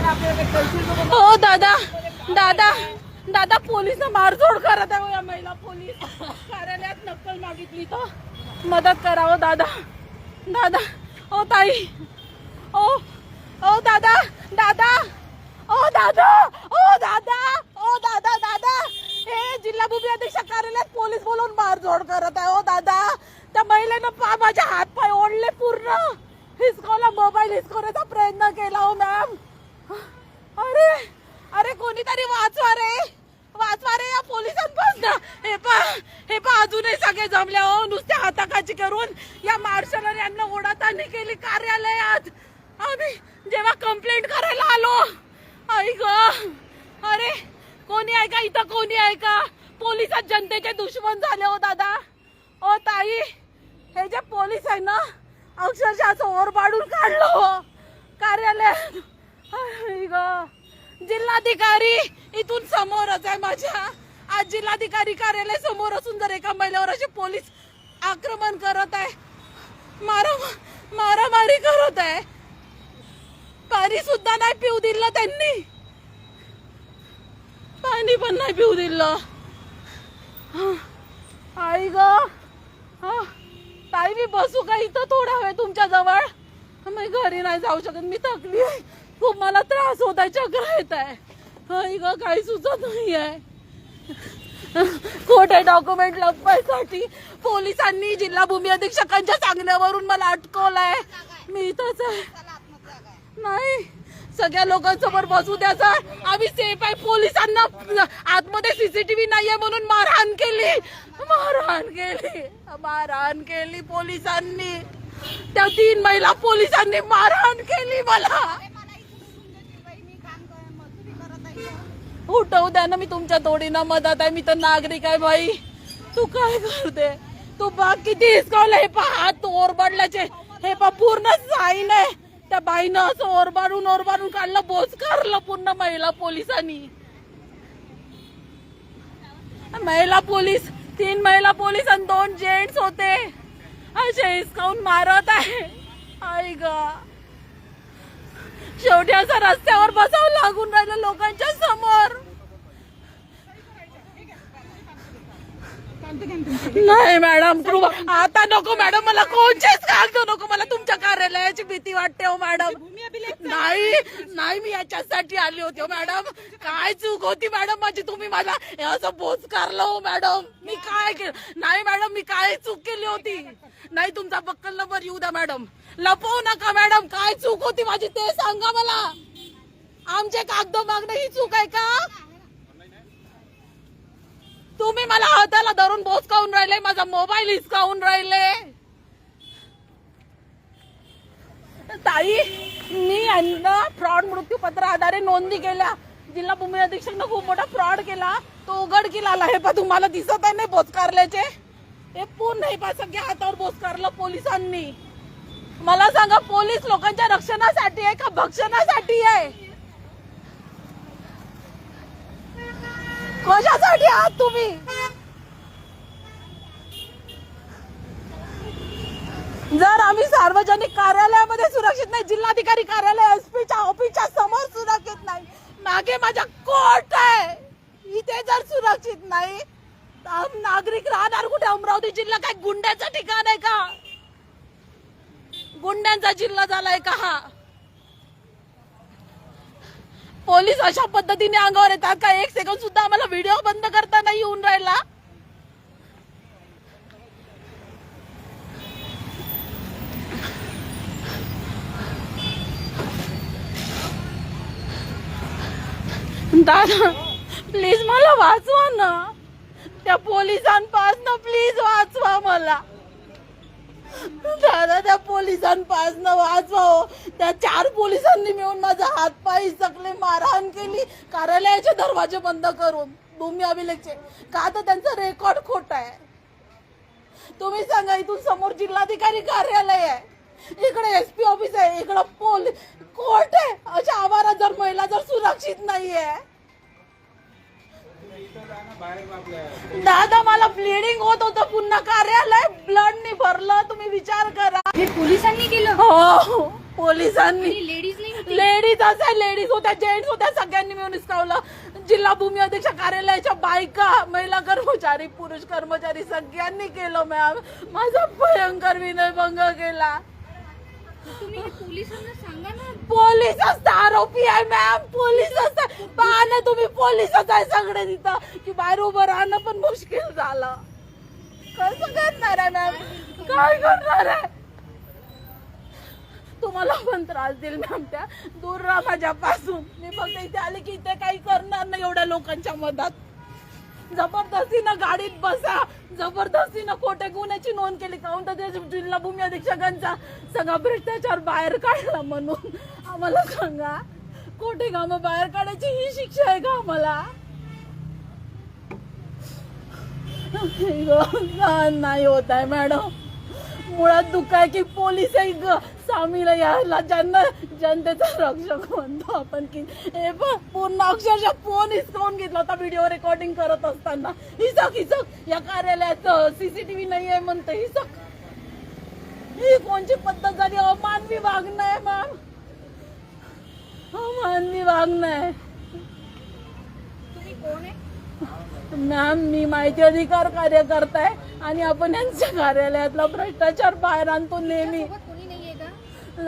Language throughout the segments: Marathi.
हो दादा दादा दादा पोलीस मारझोड करत आहे हो या महिला पोलीस. कार्यालयात नक्कल मागितली तर मदत करावं दादा. दादा ओ ताई. ओ ओ दादा दादा. ओ दादा ओ दादा ओ दादा दादा हे जिल्हा भूमी अधीक्षक कार्यालयात पोलीस बोलून मारझोड करत आहे ओ दादा त्या महिलेनं पा माझे हात पाय ओढले पूर्ण हिसकावला मोबाईल हिसकवण्याचा प्रयत्न केला हो मॅम अरे अरे कोणीतरी वाचवा रे वाचवा रे या पोलिसांपासून हे पा हे पा मागे जमल्या हो नुसत्या हाताकाची करून या मार्शल यांना ओढातानी केली कार्यालयात. आम्ही जेव्हा कंप्लेंट करायला आलो आई ग अरे कोणी आहे का इथं कोणी आहे का? पोलिसात जनतेचे दुश्मन झाले हो दादा. ओ ताई हे जे पोलीस आहे ना अक्षरशः असं ओरबाडून काढलं हो. कार्यालयात ग जिल्हाधिकारी इथून समोरच आहे माझ्या. आज जिल्हाधिकारी कार्यालय समोर असून जर एका महिलेवर असे पोलीस आक्रमण करत आहे मारा मारामारी करत आहे पाणी सुद्धा नाही पिऊ दिलं त्यांनी. पाणी पण नाही पिऊ दिलं. आई ग. ताई मी बसू का इथं थोडा वेळ तुमच्या जवळ? मी घरी नाही जाऊ शकत. मी थकली आहे. खूप मला त्रास होत आहे. चक्र येत आहे. आई ग काही सुचत नाही आहे खोटे डॉक्युमेंट लपवायसाठी पोलिसांनी जिल्हा भूमी अधीक्षकांच्या सांगण्यावरून मला अटकवलंय. मी इथंच आहे. नाही. सगळ्या लोकांसमोर बसू द्याचा आम्ही सेफ आहे. पोलिसांना आतमध्ये सीसीटीव्ही नाहीये म्हणून मारहाण केली. मारहाण केली. मारहाण केली पोलिसांनी. त्या तीन महिला पोलिसांनी मारहाण केली मला. उठवू द्या ना मी तुमच्या तोडीनं मदत आहे. मी तर नागरिक आहे बाई तू काय करते? तू बघ किती हिसकावलं हे पहा हात ओरबडल्याचे हे पहा पूर्ण साईन आहे. त्या बाईनं असं ओरबाडून ओरबाडून काढलं बोचकारलं पूर्ण महिला पोलिसांनी. महिला पोलीस तीन महिला पोलीस आणि दोन जेंट्स होते. असे हिसकावून मारत आहे. आई ग. शेवटी असं रस्त्यावर बसावं लागून राहिलं लोकांच्या समोर. नाही मॅडम आता नको मॅडम मला कोणचेच कागद नको मला तुमच्या कार्यालयाची भीती वाटते हो मॅडम नाही मी याच्यासाठी आली होती हो, मॅडम. काय चूक होती मॅडम? माझी तुम्ही मला असं बोच हो मॅडम. मी काय केलं? नाही मॅडम मी काय चूक केली होती? नाही तुमचा बक्कल नंबर येऊ द्या मॅडम. लपवू नका मॅडम. काय चूक होती माझी ते सांगा मला. आमचे कागद मागणं ही चूक आहे का? तुम्ही मला हाताला धरून बोचकावून राहिले माझा मोबाईल हिसकावून राहिले. ताई मी यांना फ्रॉड मृत्यूपत्र आधारे नोंदी केल्या. जिल्हा भूमी अधीक्षकनं खूप मोठा फ्रॉड केला. तो उघडकीला आला हे पा तुम्हाला दिसत आहे नाही बोचकारल्याचे हे पूर्ण हे पा सगळ्या हातावर बोचकारलं पोलिसांनी. मला सांगा पोलीस लोकांच्या रक्षणासाठी आहे का भक्षणासाठी आहे? कशासाठी आहात तुम्ही जर आम्ही सार्वजनिक कार्यालयामध्ये सुरक्षित नाही. जिल्हाधिकारी कार्यालय एसपीच्या ऑफिसच्या समोर सुरक्षित नाही. मागे माझ्या कोर्ट आहे. इथे जर सुरक्षित नाही तर नागरिक राहणार कुठे? अमरावती जिल्हा काय गुंड्याचं ठिकाण आहे का? गुंड्यांचा जिल्हा झालाय का हा? पोलीस अशा पद्धतीने अंगावर येतात का? एक सेकंद सुद्धा आम्हाला व्हिडिओ बंद करता नाही येऊन राहिला. दादा प्लीज मला वाचवा ना. त्या पोलिसांपासनं प्लीज वाचवा मला. दादा त्या पोलिसांपासनं वाचवा हो. त्या चार पोलिसांनी मिळून माझा हात पाय सकले मारहाण केली कार्यालयाचे दरवाजे बंद करून भूमी अभिलेखचे. का तर त्यांचं रेकॉर्ड खोट आहे. तुम्ही सांगा इथून समोर जिल्हाधिकारी कार्यालय आहे. इकडे एसपी ऑफिस आहे इकडं पोलीस कोर्ट आहे. अशा आवारात जर महिला जर सुरक्षित नाही आहे दादा मला ब्लिडिंग होत होतं पुन्हा. कार्यालय ब्लडनी भरलं. तुम्ही विचार करा. हे पोलिसांनी केलं? हो पोलिसांनी. लेडीज असेल लेडीज होत्या जेंट्स होत्या सगळ्यांनी मिळून हिसकावलं. जिल्हा भूमी अध्यक्ष कार्यालयाच्या बायका महिला कर्मचारी पुरुष कर्मचारी सगळ्यांनी केलं मॅम माझा भयंकर विनयभंग केला तुम्ही हे पोलिसांना सांगा ना पोलीस असता आरोपी आहे मॅम पोलीस असता पहा ना तुम्ही पोलीसच आहे सगळे तिथं. की बाहेर उभं राहणं पण मुश्किल झालं. कसं करणार आहे मॅम काय करणार आहे? तुम्हाला पण त्रास देईल मॅम त्या दूर राहा माझ्यापासून मी फक्त इथे आले की इथे काही करणार नाही एवढ्या लोकांच्या मधात जबरदस्तीनं गाडीत बसा. जबरदस्तीनं खोटे गुन्ह्याची नोंद केली. काऊन तर ते जिल्हा भूमी अधीक्षकांचा सगळा भ्रष्टाचार बाहेर काढला म्हणून. आम्हाला सांगा खोटे काम बाहेर काढायची ही शिक्षा आहे का आम्हाला? नाही होत आहे मॅडम. मुळात दुःख आहे की पोलीस आहे ग. सामील यायला ज्यांना जनतेचा रक्षक म्हणतो आपण की हे पण पूर्ण अक्षरशः फोन हिसकावून घेतला होता व्हिडिओ रेकॉर्डिंग करत असताना. हिसक हिसक या कार्यालयात सीसीटीव्ही नाही आहे म्हणते हिसक ही कोणची पद्धत झाली? अमानवी वागणं आहे मॅम. अमानवी वागणं आहे तुम्ही कोण आहे? मॅम मी माहिती अधिकार कार्यकर्ता आहे. आणि आपण यांच्या कार्यालयातला भ्रष्टाचार बाहेर आणतो नेहमी.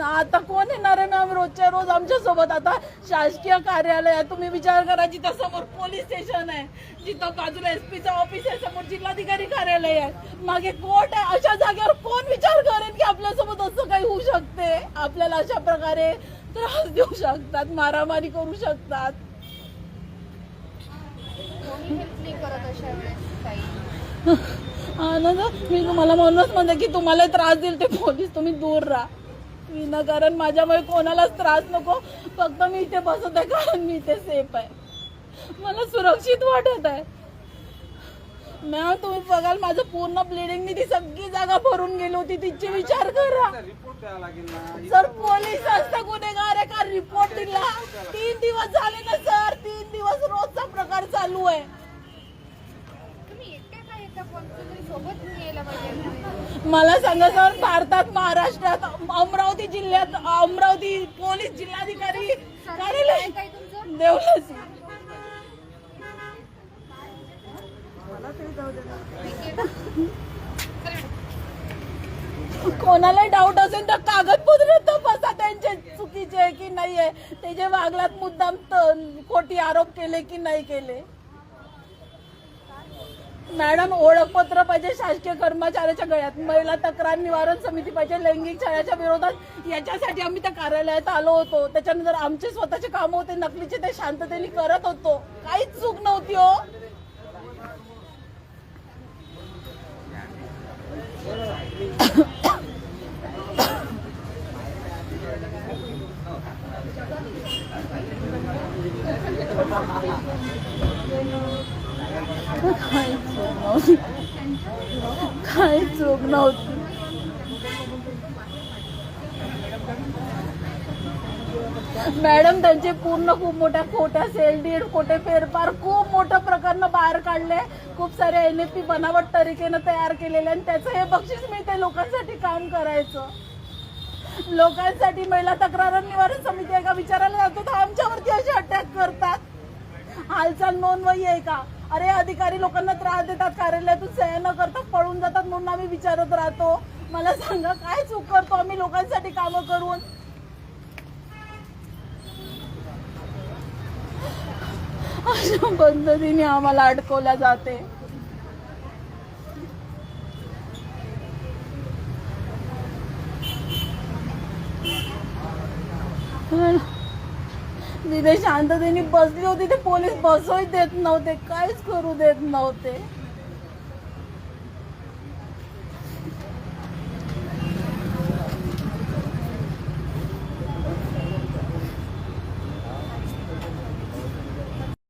आता कोण येणार आहे मॅम रोजच्या रोज आमच्यासोबत? आता शासकीय कार्यालय तुम्ही विचार करा जिथं समोर पोलीस स्टेशन आहे जिथं बाजूला एसपीचं ऑफिस आहे समोर जिल्हाधिकारी कार्यालय आहे. मागे कोर्ट आहे अशा जागेवर कोण विचार करेल की आपल्यासोबत असं काही होऊ शकते? आपल्याला अशा प्रकारे त्रास देऊ शकतात मारामारी करू शकतात. आनंद मी तुम्हाला म्हणूनच म्हणते की तुम्हाला त्रास देईल ते पोलीस. तुम्ही दूर राहा. विनाकारण माझ्यामुळे कोणालाच त्रास नको. फक्त मी इथे बसत आहे कारण मी इथे सेफ आहे. मला सुरक्षित वाटत आहे. मॅम तुम्ही बघाल माझं पूर्ण ब्लिडिंगनी ती सगळी जागा भरून गेली होती. तिची विचार करा. सर पोलीस असता गुन्हेगार आहे का? रिपोर्ट दिला. तीन दिवस झाले ना सर. तीन दिवस रोजचा प्रकार चालू आहे तुम्ही एकट्या का येता पण तुम्ही सोबत घेऊन यायला पाहिजे मला सांगा सर भारतात महाराष्ट्रात अमरावती जिल्ह्यात अमरावती पोलीस जिल्हाधिकारी देवलासी कोणाला डाऊट असेल तर कागदपत्र तपासा त्यांचे चुकीचे आहे की नाही आहे ते जे वागलात मुद्दाम खोटी आरोप केले की नाही केले? मॅडम ओळखपत्र पाहिजे शासकीय कर्मचाऱ्याच्या गळ्यात. महिला तक्रार निवारण समिती पाहिजे लैंगिक छळाच्या विरोधात. याच्यासाठी आम्ही त्या कार्यालयात आलो होतो. त्याच्यानंतर आमचे स्वतःचे काम होते नकलीचे ते शांततेने करत होतो. काहीच चूक नव्हती हो काही चूक नव्हती. काही चूक नव्हती मॅडम त्यांचे पूर्ण खूप मोठ्या खोट्या सेल डीड खोटे फेरफार खूप मोठ्या प्रकारनं बाहेर काढले. खूप सारे एन एफ पी बनावट तरीकेनं तयार केलेले आणि त्याचं हे बक्षीस मिळते लोकांसाठी काम करायचं. लोकांसाठी महिला तक्रार निवारण समिती आहे का विचारायला जातो तर आमच्यावरती असे अटॅक करतात? हालचाल नोंदवही आहे का? अरे अधिकारी लोकांना त्रास देतात कार्यालयातून सह्या न करता पळून जातात म्हणून आम्ही विचारत राहतो. मला सांगा काय चूक करतो आम्ही लोकांसाठी कामं करून? अशा पद्धतीने आम्हाला अडकवल्या जाते. तिथे शांततेने बसली होती ते पोलीस बसवही देत नव्हते काहीच करू देत नव्हते.